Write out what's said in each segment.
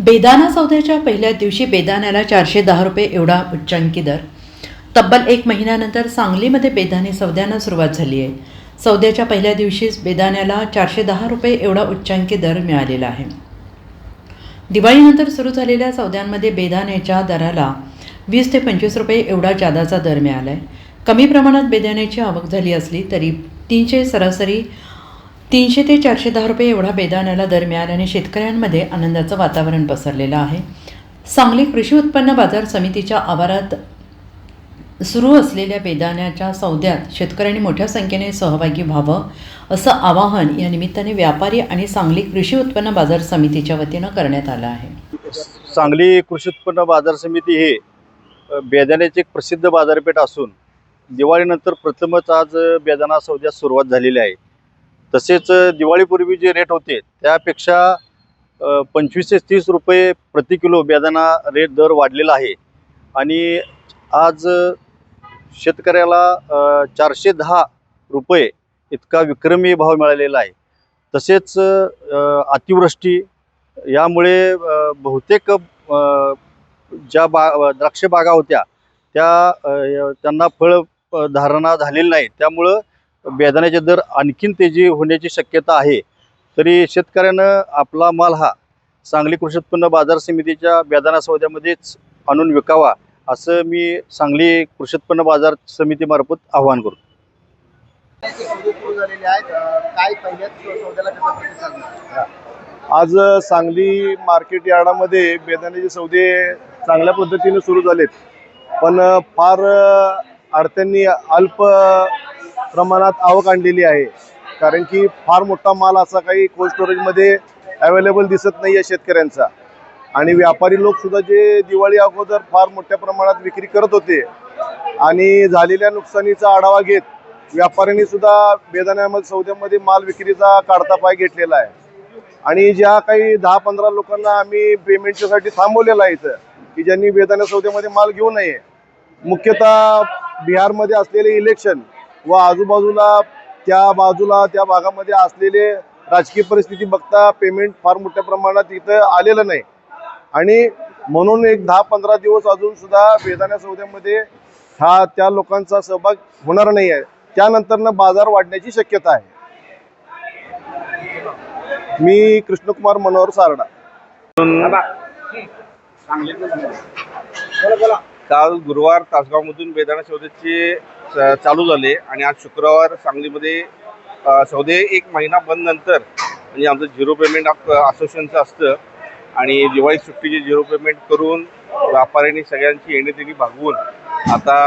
बेदाना सौद्याच्या पहिल्या दिवशी बेदाण्याला चारशे दहा रुपये एवढा उच्चांकी दर. तब्बल एक महिन्यानंतर सांगलीमध्ये बेदाने सौद्यांना सुरुवात झाली आहे. सौद्याच्या पहिल्या दिवशीच बेदाण्याला चारशे दहा रुपये एवढा उच्चांकी दर मिळालेला आहे. दिवाळीनंतर सुरू झालेल्या सौद्यांमध्ये बेदाण्याच्या दराला वीस ते पंचवीस रुपये एवढा जादाचा दर मिळाला आहे कमी प्रमाणात बेदाण्याची आवक झाली असली तरी तीनशे सरासरी तीनशे ते चारशे दहा रुपये एवढा बेदाण्याला दर मिळाल्याने शेतकऱ्यांमध्ये आनंदाचं वातावरण पसरलेलं आहे. सांगली कृषी उत्पन्न बाजार समितीच्या आवारात सुरू असलेल्या बेदाण्याच्या सौद्यात शेतकऱ्यांनी मोठ्या संख्येने सहभागी व्हावं असं आवाहन या निमित्ताने व्यापारी आणि सांगली कृषी उत्पन्न बाजार समितीच्या वतीनं करण्यात आलं आहे. सांगली कृषी उत्पन्न बाजार समिती हे अ, बेदाण्याचे एक प्रसिद्ध बाजारपेठ असून दिवाळीनंतर प्रथमच आज बेदाणा सौद्यास सुरुवात झालेली आहे. तसेच दिवाळीपूर्वी जे रेट होते त्यापेक्षा पंचवीस ते तीस रुपये प्रति किलो बेदाना रेट दर वाढलेला आहे. आणि आज शेतकऱ्याला चारशे दहा रुपये इतका विक्रमी भाव मिळालेला आहे. तसेच अतिवृष्टी यामुळे बहुतेक ज्या बा द्राक्ष बागा होत्या त्या त्यांना फळ धारणा झालेली नाही. त्यामुळं बेदाण्याचे दर आणखीन तेजी होण्याची शक्यता आहे. तरी शेतकऱ्यानं आपला माल हा सांगली कृषी उत्पन्न बाजार समितीच्या बेदाणा सौद्यामध्येच आणून विकावा असं मी सांगली कृषी उत्पन्न बाजार समितीमार्फत आवाहन करतो. आज सांगली मार्केट यार्डामध्ये बेदाण्याचे सौदे चांगल्या पद्धतीने सुरू झालेत. पण फार अडत्यांनी अल्प प्रमाणात आवक आणलेली आहे. कारण की फार मोठा माल असा काही कोल्ड स्टोरेजमध्ये अवेलेबल दिसत नाही आहे शेतकऱ्यांचा. आणि व्यापारी लोकसुद्धा जे दिवाळी अगोदर फार मोठ्या प्रमाणात विक्री करत होते आणि झालेल्या नुकसानीचा आढावा घेत व्यापाऱ्यांनी सुद्धा बेदाण्यामध्ये सौद्यामध्ये माल विक्रीचा काढता पाय घेतलेला आहे. आणि ज्या काही दहा पंधरा लोकांना आम्ही पेमेंटच्यासाठी थांबवलेलं आहे इथं की ज्यांनी बेदाण्या सौद्यामध्ये माल घेऊ नये. मुख्यतः बिहारमध्ये असलेले इलेक्शन व आजूबाजूला त्या बाजूला त्या भागामध्ये असलेले राजकीय परिस्थिती बघता पेमेंट फार मोठ्या प्रमाणात इथं आलेलं नाही. आणि म्हणून एक दहा पंधरा दिवस अजून सुद्धा बेदाण्या सौद्यामध्ये हा त्या लोकांचा सहभाग होणार नाही आहे त्यानंतरनं बाजार वाढण्याची शक्यता आहे. मी कृष्णकुमार मनोहर सारडा. काल गुरुवार तासगावमधून बेदाणा सौदेचे च- चालू झाले आणि आज शुक्रवार सांगलीमध्ये सौदे एक महिना बंद नंतर म्हणजे आमचं झिरो पेमेंट असोसिएशनचं असतं आणि दिवाळी सुट्टीचे झिरो पेमेंट करून व्यापाऱ्यांनी सगळ्यांची येणेदेणी भागवून आता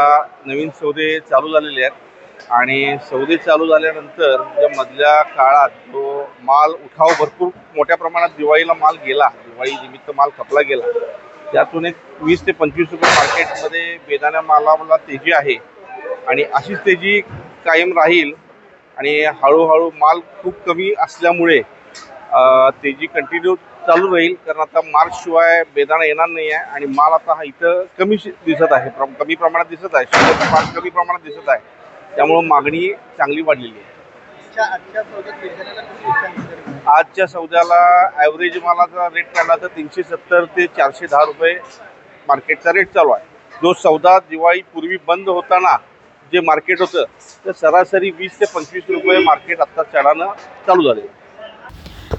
नवीन सौदे चालू झालेले आहेत. आणि सौदे चालू झाल्यानंतर ज्या मधल्या काळात जो माल उठाव भरपूर मोठ्या प्रमाणात दिवाळीला माल गेला. दिवाळी निमित्त माल खपला गेला. त्यातून एक वीस ते पंचवीस रुपये मार्केटमध्ये बेदाण्या मालाला तेजी आहे. आणि अशीच तेजी कायम राहील. आणि हळूहळू माल खूप कमी असल्यामुळे तेजी कंटिन्यू चालू राहील. कारण आता मार्च शिवाय बेदाणा येणार नाही आहे. आणि माल आता हा इथं कमी दिसत आहे. कमी प्रमाणात दिसत आहे. शिल्लक माल कमी प्रमाणात दिसत आहे. त्यामुळं मागणी चांगली वाढलेली आहे. आजच्या सौद्याला ॲव्हरेज मालाचा रेट काढला तर तीनशे सत्तर ते चारशे दहा रुपये मार्केटचा रेट चालू आहे. जो सौदा दिवाळी पूर्वी बंद होताना जे मार्केट होतं तर सरासरी वीस ते पंचवीस रुपये मार्केट आत्ता चढानं चालू झाले.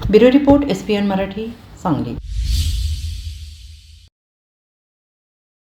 Bureau report S P N Marathi Sangli.